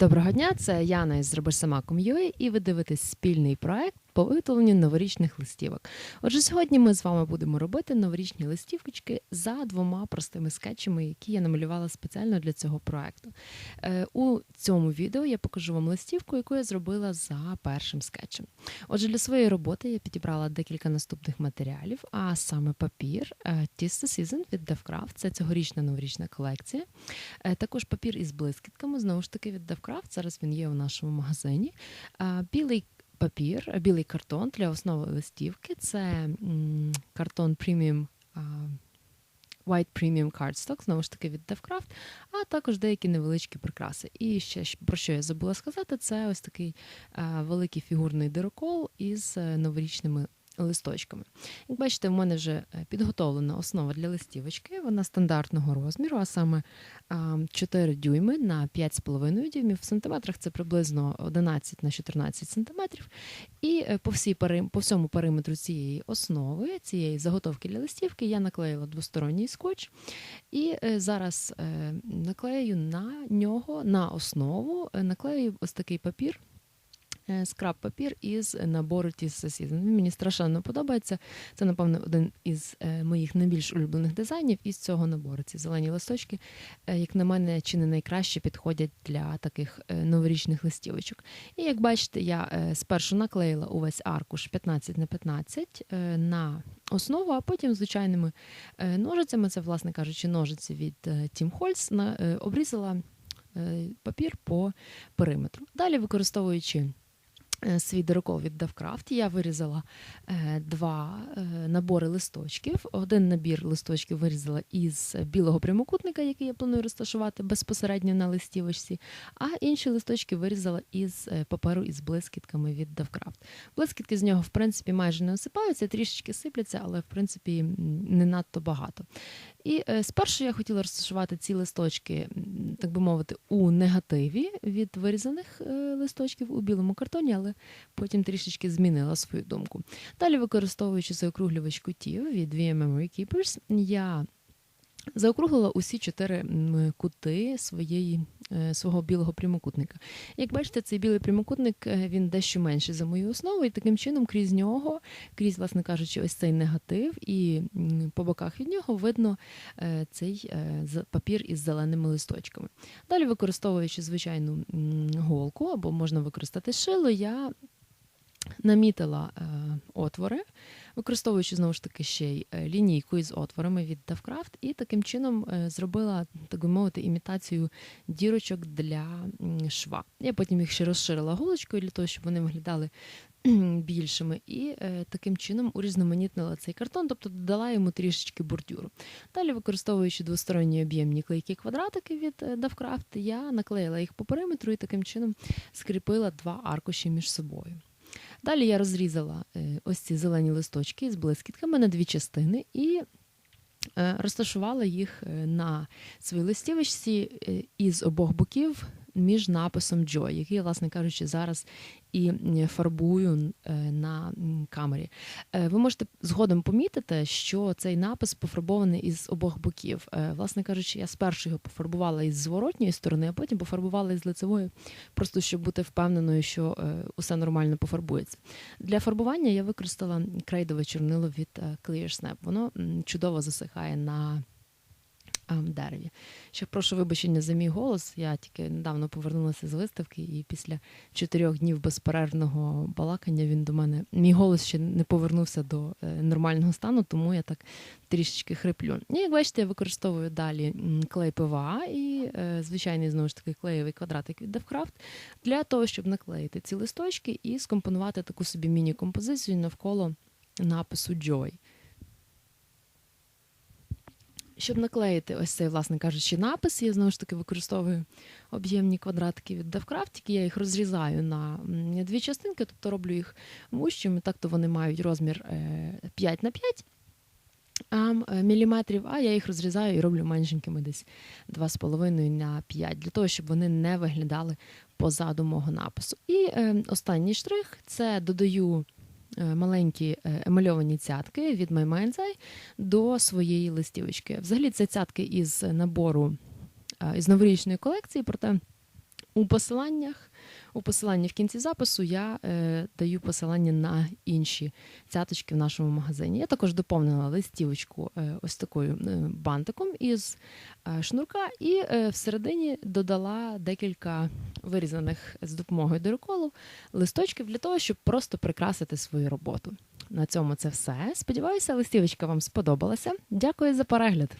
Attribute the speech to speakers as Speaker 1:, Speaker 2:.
Speaker 1: Доброго дня, це Яна із Зроби сама Ком'ює, і ви дивитесь спільний проект по виготовленню новорічних листівок. Отже, сьогодні ми з вами будемо робити новорічні листівочки за двома простими скетчами, які я намалювала спеціально для цього проекту. Е, У цьому відео я покажу вам листівку, яку я зробила за першим скетчем. Отже, для своєї роботи я підібрала декілька наступних матеріалів, а саме папір, е, Tista Season від DevCraft, це цьогорічна новорічна колекція. Е, Також папір із блискітками, знову ж таки від DevCraft, зараз він є у нашому магазині. Білий папір, білий картон для основи листівки. Це картон преміум. White Premium Cardstock, знову ж таки від DevCraft, а також деякі невеличкі прикраси. І ще про що я забула сказати, це ось такий великий фігурний дирокол із е, новорічними листочками. Як бачите, в мене вже е, підготовлена основа для листівочки. Вона стандартного розміру, а саме 4 дюйми на 5,5 дюймів. В сантиметрах це приблизно 11 на 14 сантиметрів. І е, по, всій по всьому периметру цієї основи, цієї заготовки для листівки, я наклеїла двосторонній скотч. І е, зараз наклею на нього, на основу, наклею ось такий папір. Е, Скраб папір із набору Tista Season. Він мені страшенно подобається. Це, напевно, один із е, моїх найбільш улюблених дизайнів із цього набору. Ці зелені листочки, е, як на мене, чи не найкраще підходять для таких новорічних листівочок. І як бачите, я спершу наклеїла увесь аркуш 15 на 15 е, на основу, а потім звичайними ножицями, це, власне кажучи, ножиці від на- е, обрізала папір по периметру. Далі, використовуючи свій дирокол від DevCraft, я вирізала е, два е, набори листочків. Один набір листочків вирізала із білого прямокутника, який я планую розташувати безпосередньо на листівочці, а інші листочки вирізала із е, паперу із блискітками від DevCraft. Блискітки з нього, в принципі, майже не осипаються, трішечки сипляться, але в принципі не надто багато. І е, спершу я хотіла розташувати ці листочки, так би мовити, у негативі від вирізаних е, листочків у білому картоні, але потім трішечки змінила свою думку. Далі, використовуючи заокруглювач кутів від VM Keepers, я заокруглила усі чотири кути своєї, е, свого білого прямокутника. Як бачите, цей білий прямокутник е, він дещо менший за мою основу, і таким чином крізь нього, крізь, власне кажучи, ось цей негатив, і по боках від нього видно е, цей папір із зеленими листочками. Далі, використовуючи звичайну голку або можна використати шило, я намітила е, отвори, використовуючи знову ж таки ще й е, лінійку із отворами від DevCraft, і таким чином е, зробила, так би мовити, імітацію дірочок для шва. Я потім їх ще розширила голочкою для того, щоб вони виглядали більшими, і е, таким чином урізноманітнила цей картон, тобто додала йому трішечки бордюру. Далі, використовуючи двосторонні об'ємні клейкі квадратики від е, я наклеїла їх по периметру і таким чином скріпила два аркуші між собою. Далі я розрізала е, ось ці зелені листочки з блискітками на дві частини і е, розташувала їх е, на своїй листівочці із обох боків між написом Joy, який, власне кажучи, зараз і фарбую е, на камері. Е, Ви можете згодом помітити, що цей напис пофарбований із обох боків. Е, Власне кажучи, я спершу його пофарбувала із зворотньої сторони, а потім пофарбувала із лицевої, просто щоб бути впевненою, що усе нормально пофарбується. Для фарбування я використала крейдове чорнило від е, Clear Snap. Воно чудово засихає на дереві. Ще прошу вибачення за мій голос. Я тільки недавно повернулася з виставки, і після чотирьох днів безперервного балакання він до мене. Мій голос ще не повернувся до е, нормального стану, тому я так трішечки хриплю. І як бачите, я використовую далі клей ПВА і е, звичайний знову ж таки клеєвий квадратик від DevCraft для того, щоб наклеїти ці листочки і скомпонувати таку собі міні-композицію навколо напису Joy. Щоб наклеїти ось цей, власне кажучи, напис, я знову ж таки використовую об'ємні квадратики від DevCraft, я їх розрізаю на дві частинки, тобто роблю їх вущими, так то вони мають розмір е, 5 на 5 а, м, е, міліметрів, а я їх розрізаю і роблю меншенькими десь 2,5 на 5, для того, щоб вони не виглядали позаду мого напису. І е, останній штрих це додаю е, маленькі е, емальовані цятки від My до своєї листівочки. Взагалі, це цятки із набору е, із новорічної колекції, проте у посиланнях. У посиланні в кінці запису я е, даю посилання на інші цяточки в нашому магазині. Я також доповнила листівочку е, ось такою е, бантиком із е, шнурка, і е, всередині додала декілька вирізаних з допомогою дироколу листочків для того, щоб просто прикрасити свою роботу. На цьому це все. Сподіваюся, листівочка вам сподобалася. Дякую за перегляд.